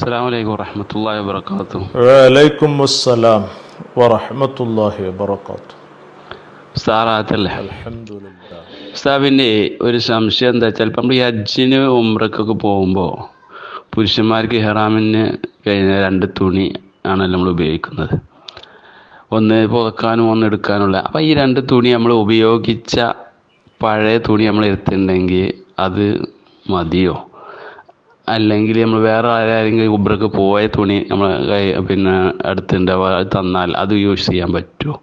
അസ്സാം വലൈക്കും വറഹമത്തല്ലാ വാത്തു വലൈക്കും അസ്സലാം വറഹമത്തല്ലാഹി വബറകാതുഹു. സാറാത്തല്ലേ ഒരു സംശയം എന്താ വെച്ചാൽ നമ്മൾ ഈ ഹജ്ജിന് ഉമ്രക്കൊക്കെ പോകുമ്പോൾ പുരുഷന്മാർക്ക് ഹെറാമിന് കഴിഞ്ഞ രണ്ട് തുണി ആണല്ലോ നമ്മൾ ഉപയോഗിക്കുന്നത്. ഒന്ന് പുതക്കാനും ഒന്ന് എടുക്കാനുള്ള. അപ്പം ഈ രണ്ട് തുണി നമ്മൾ ഉപയോഗിച്ച പഴയ തുണി നമ്മൾ എടുത്തിട്ടുണ്ടെങ്കിൽ അത് മതിയോ? അല്ലെങ്കിൽ നമ്മൾ വേറെ ആരെങ്കിലും ഉബ്രക്ക് പോയ തുണി നമ്മൾ പിന്നെ അടുത്തുണ്ടാവുക അത് തന്നാൽ അത് യൂസ് ചെയ്യാൻ പറ്റുമോ?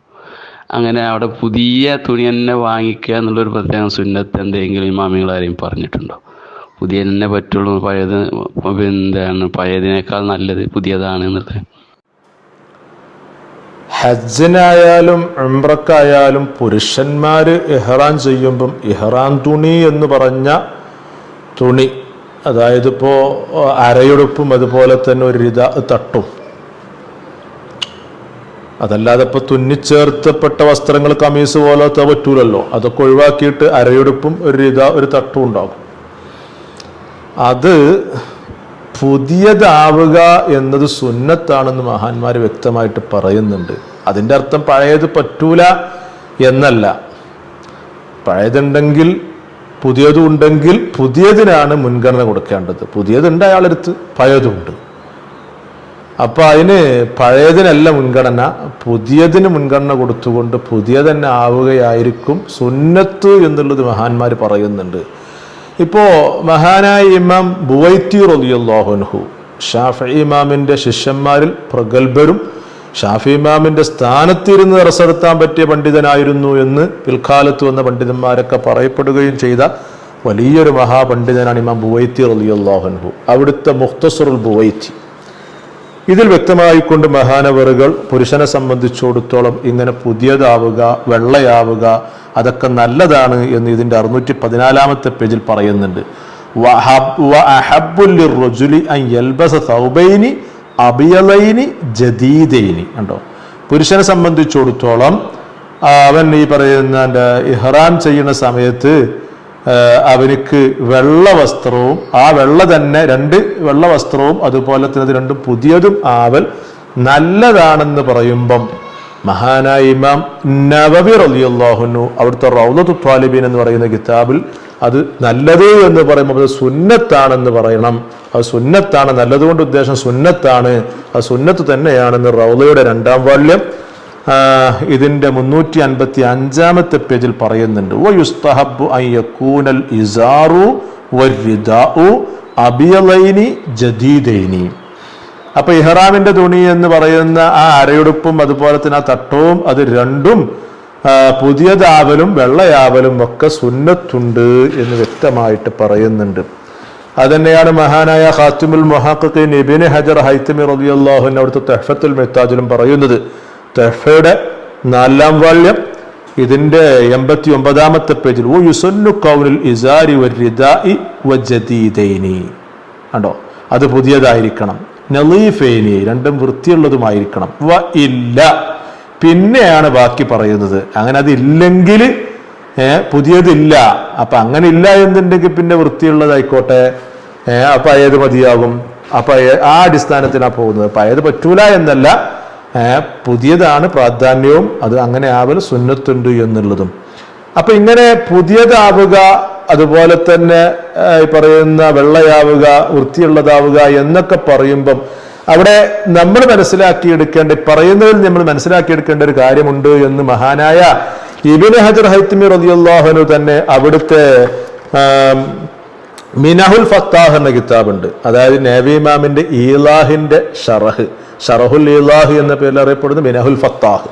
അങ്ങനെ അവിടെ പുതിയ തുണി തന്നെ വാങ്ങിക്കുക എന്നുള്ളൊരു പ്രത്യേക സുന്നത്ത് എന്തെങ്കിലും ഇമാമികൾ ആരെയും പറഞ്ഞിട്ടുണ്ടോ? പുതിയ തന്നെ പറ്റുള്ളൂ പഴയത് എന്താണ് പഴയതിനേക്കാൾ നല്ലത് പുതിയതാണ് എന്നുള്ളത്. ഹജ്ജിനായാലും ഉംറക്കായാലും പുരുഷന്മാർ ഇഹ്റാൻ ചെയ്യുമ്പം ഇഹ്റാൻ തുണി എന്ന് പറഞ്ഞ തുണി അതായത് ഇപ്പോൾ അരയുടുപ്പും അതുപോലെ തന്നെ ഒരു രിത തട്ടും. അതല്ലാതെ ഇപ്പോൾ തുന്നിച്ചേർത്തപ്പെട്ട വസ്ത്രങ്ങൾ കമീസ് പോലത്തെ പറ്റൂലല്ലോ. അതൊക്കെ ഒഴിവാക്കിയിട്ട് അരയുടുപ്പും ഒരു രിത ഒരു തട്ടും ഉണ്ടാകും. അത് പുതിയതാവുക എന്നത് സുന്നത്താണെന്ന് മഹാന്മാർ വ്യക്തമായിട്ട് പറയുന്നുണ്ട്. അതിന്റെ അർത്ഥം പഴയത് പറ്റൂല എന്നല്ല. പഴയതുണ്ടെങ്കിൽ പുതിയതും ഉണ്ടെങ്കിൽ പുതിയതിനാണ് മുൻഗണന കൊടുക്കേണ്ടത്. പുതിയതുണ്ട് അയാളെടുത്ത് പഴയതുണ്ട്. അപ്പൊ അതിന് പഴയതിനല്ല മുൻഗണന പുതിയതിന് മുൻഗണന കൊടുത്തുകൊണ്ട് പുതിയ തന്നെ ആവുകയായിരിക്കും സുന്നത്ത് എന്നുള്ളത് മഹാന്മാർ പറയുന്നുണ്ട്. ഇപ്പോ മഹാനായ ഇമാം ബുവൈത്തി റലിയുല്ലാഹുൻഹു ഷാഫി ഇമാമിന്റെ ശിഷ്യന്മാരിൽ പ്രഗത്ഭരും ഷാഫി ഇമാമിന്റെ സ്ഥാനത്തിരുന്ന് റസെടുത്താൻ പറ്റിയ പണ്ഡിതനായിരുന്നു എന്ന് പിൽക്കാലത്ത് വന്ന പണ്ഡിതന്മാരൊക്കെ പറയപ്പെടുകയും ചെയ്ത വലിയൊരു മഹാപണ്ഡിതനാണ് ഇമാം ബുവൈത്തി റലിയുല്ലാഹുൻഹു അവിടുത്തെ മുഖ്തസുറുൽ ബുവൈത്തി. ഇതിൽ വ്യക്തമായിക്കൊണ്ട് മഹാനവറുകൾ പുരുഷനെ സംബന്ധിച്ചിടത്തോളം ഇങ്ങനെ പുതിയതാവുക വെള്ളയാവുക അതൊക്കെ നല്ലതാണ് എന്ന് ഇതിന്റെ അറുന്നൂറ്റി പതിനാലാമത്തെ പേജിൽ പറയുന്നുണ്ട്. ലിർറുജുലി അൻ യൽബസ അബിയലൈനി ജദീദൈനി കണ്ടോ? പുരുഷനെ സംബന്ധിച്ചിടത്തോളം അവൻ ഈ പറയുന്ന ഇഹ്റാം ചെയ്യുന്ന സമയത്ത് അവനിക്ക് വെള്ള വസ്ത്രവും ആ വെള്ള തന്നെ രണ്ട് വെള്ള വസ്ത്രവും അതുപോലെ തന്നെ രണ്ടും പുതിയതും ആവൽ നല്ലതാണെന്ന് പറയുമ്പം മഹാനായ ഇമാം നവബി റലിയുള്ളാഹുനു അവിടുത്തെ റൗലത്തു ത്വാലിബീൻ എന്ന് പറയുന്ന കിതാബിൽ അത് നല്ലത് എന്ന് പറയുമ്പോൾ അത് സുന്നത്താണെന്ന് പറയണം. അത് സുന്നത്താണ് നല്ലതുകൊണ്ട് ഉദ്ദേശം സുന്നത്താണ്. അത് സുന്നത്ത് തന്നെയാണെന്ന് റൗലയുടെ രണ്ടാം വാല്യം ഇതിന്റെ മുന്നൂറ്റി അൻപത്തി അഞ്ചാമത്തെ പേജിൽ പറയുന്നുണ്ട്. "വ യുസ്തഹബ്ബു അൻ യകൂനൽ ഇസാറു വരിദാഉ അബിയലൈനി ജദീദൈനി. അപ്പൊ ഇഹ്റാമിന്റെ തുണി എന്ന് പറയുന്ന ആ അരയുടുപ്പും അതുപോലെ തന്നെ ആ തട്ടവും അത് രണ്ടും പുതിയതാവലും വെള്ളയാവലും ഒക്കെ സുന്നത്തുണ്ട് എന്ന് വ്യക്തമായിട്ട് പറയുന്നുണ്ട്. അതന്നെയാണ് മഹാനായ ഖാത്തിമുൽ മുഹാഖിൻ ഇബിന് ഹജർ ഹൈത്തമി റളിയല്ലാഹു അവിടുത്തെ തെഹഫത്തുൽ മെത്താജിലും പറയുന്നത്. തെഹഫയുടെ നാലാം വാള്യം ഇതിന്റെ എൺപത്തി ഒമ്പതാമത്തെ പേജിൽ ഓ യുസന്നു കൗനിൽ ഇസാരി വരിദാഇ വജദീദൈനി കണ്ടോ? അത് പുതിയതായിരിക്കണം. നലീഫേനി രണ്ടും വൃത്തിയുള്ളതുമായിരിക്കണം. വ ഇല്ല. പിന്നെയാണ് ബാക്കി പറയുന്നത്. അങ്ങനെ അതില്ലെങ്കിൽ പുതിയതില്ല. അപ്പൊ അങ്ങനെ ഇല്ല എന്നുണ്ടെങ്കിൽ പിന്നെ വൃത്തിയുള്ളതായിക്കോട്ടെ. അപ്പൊ ഏത് മതിയാകും? അപ്പൊ ആ അടിസ്ഥാനത്തിലാണ് പോകുന്നത്. ഏത് പറ്റൂല എന്നല്ല. പുതിയതാണ് പ്രാധാന്യവും. അത് അങ്ങനെ ആവൽ സുന്നത്തുണ്ട് എന്നുള്ളതും. അപ്പൊ ഇങ്ങനെ പുതിയതാവുക അതുപോലെ തന്നെ ഈ പറയുന്ന വെള്ളയാവുക വൃത്തിയുള്ളതാവുക എന്നൊക്കെ പറയുമ്പം അവിടെ നമ്മൾ മനസ്സിലാക്കിയെടുക്കേണ്ട പറയുന്നതിൽ നമ്മൾ മനസ്സിലാക്കിയെടുക്കേണ്ട ഒരു കാര്യമുണ്ട് എന്ന് മഹാനായ ഇബിന് ഹജർ ഹൈത്തമി റളിയല്ലാഹുനു തന്നെ അവിടുത്തെ മിനഹുൽ ഫത്താഹ് എന്ന കിതാബുണ്ട്. അതായത് നേവി ഇമാമിന്റെ ഈലാഹിന്റെ ഷറഹ് ഷറഹുൽ ഈലാഹ് എന്ന പേരിൽ അറിയപ്പെടുന്നത് മിനഹുൽ ഫത്താഹ്.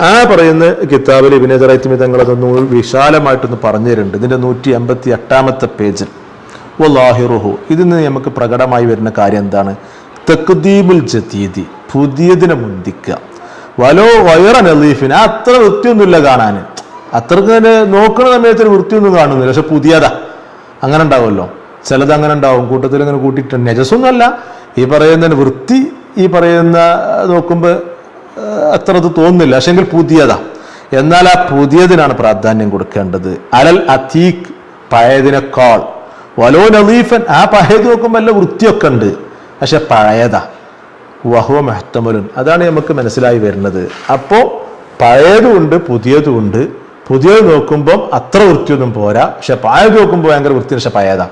ആ പറയുന്ന കിതാബിൽ ഇബിനെതിറൈത്തുമി തങ്ങൾ അതൊന്ന് വിശാലമായിട്ടൊന്ന് പറഞ്ഞു തരുന്നുണ്ട് ഇതിന്റെ നൂറ്റി എൺപത്തി എട്ടാമത്തെ പേജിൽ വല്ലാഹിറുഹു നിന്ന് നമുക്ക് പ്രകടമായി വരുന്ന കാര്യം എന്താണ്? തെക്കുദീബുൽ ജതീദി പുതിയതിനെ മുന്തിക്കുക. വലോ വയറ നലീഫിന് അത്ര വൃത്തിയൊന്നുമില്ല കാണാൻ. അത്രയ്ക്ക് തന്നെ നോക്കുന്ന സമയത്ത് ഒരു വൃത്തിയൊന്നും കാണുന്നില്ല. പക്ഷെ പുതിയതാ. അങ്ങനെ ഉണ്ടാവുമല്ലോ. ചിലത് അങ്ങനെ ഉണ്ടാവും. കൂട്ടത്തിൽ ഇങ്ങനെ കൂട്ടിയിട്ടുണ്ട്. നജസൊന്നുമല്ല. ഈ പറയുന്ന വൃത്തി ഈ പറയുന്ന നോക്കുമ്പോൾ അത്ര അത് തോന്നുന്നില്ല. പക്ഷെങ്കിൽ പുതിയതാ. എന്നാൽ ആ പുതിയതിനാണ് പ്രാധാന്യം കൊടുക്കേണ്ടത്. അലൽ അതീഖ് പഴയതിനേക്കാൾ. വലോ നലീഫൻ ആ പഴയത് നോക്കുമ്പോൾ നല്ല വൃത്തിയൊക്കെ ഉണ്ട്. പക്ഷെ പഴയതാ. വഹുവ മെഹത്തമലുൻ. അതാണ് നമുക്ക് മനസ്സിലായി വരുന്നത്. അപ്പോൾ പുതിയതും ഉണ്ട്. പുതിയത് നോക്കുമ്പം അത്ര വൃത്തിയൊന്നും പോരാ. പക്ഷെ പഴയത് നോക്കുമ്പോൾ ഭയങ്കര വൃത്തി പക്ഷെ പഴയതാ.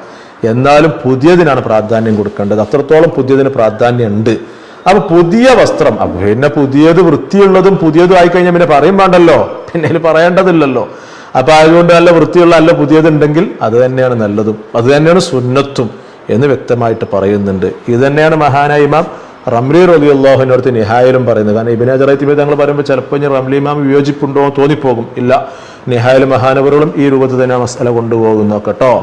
എന്നാലും പുതിയതിനാണ് പ്രാധാന്യം കൊടുക്കേണ്ടത്. അത്രത്തോളം പുതിയതിന് പ്രാധാന്യം ഉണ്ട്. അപ്പൊ പുതിയ വസ്ത്രം പിന്നെ പുതിയത് വൃത്തിയുള്ളതും പുതിയതും ആയി കഴിഞ്ഞാൽ പിന്നെ പറയും വേണ്ടല്ലോ. പിന്നെ പറയേണ്ടതില്ലല്ലോ. അപ്പൊ അതുകൊണ്ട് നല്ല വൃത്തിയുള്ള അല്ല പുതിയതുണ്ടെങ്കിൽ അത് തന്നെയാണ് നല്ലതും. അത് തന്നെയാണ് സുന്നത്തും എന്ന് വ്യക്തമായിട്ട് പറയുന്നുണ്ട്. ഇത് തന്നെയാണ് മഹാനായ ഇമാം റംലി റബി അള്ളാഹുവിനടുത്ത് നിഹായിലും പറയുന്നത്. കാരണം ഇബിനെ ജറൈത്തി തങ്ങൾ പറയുമ്പോൾ ചിലപ്പോൾ ഇനി റംലി ഇമാം വിയോജിപ്പുണ്ടോ എന്ന് തോന്നിപ്പോകും. ഇല്ല നിഹായിലും മഹാനവറുകളും ഈ രൂപത്തിൽ തന്നെ മസല കൊണ്ടുപോകുന്നു കേട്ടോ.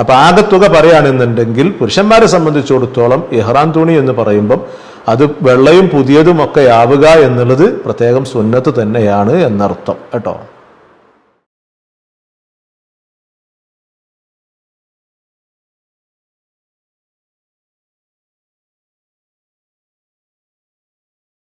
അപ്പൊ തുക പറയുകയാണെന്നുണ്ടെങ്കിൽ പുരുഷന്മാരെ സംബന്ധിച്ചിടത്തോളം ഇഹ്റാൻ തുണി എന്ന് പറയുമ്പം അത് വെള്ളയും പുതിയതുമൊക്കെ ആവുക എന്നുള്ളത് പ്രത്യേകം സുന്നത്ത് തന്നെയാണ് എന്നർത്ഥം കേട്ടോ?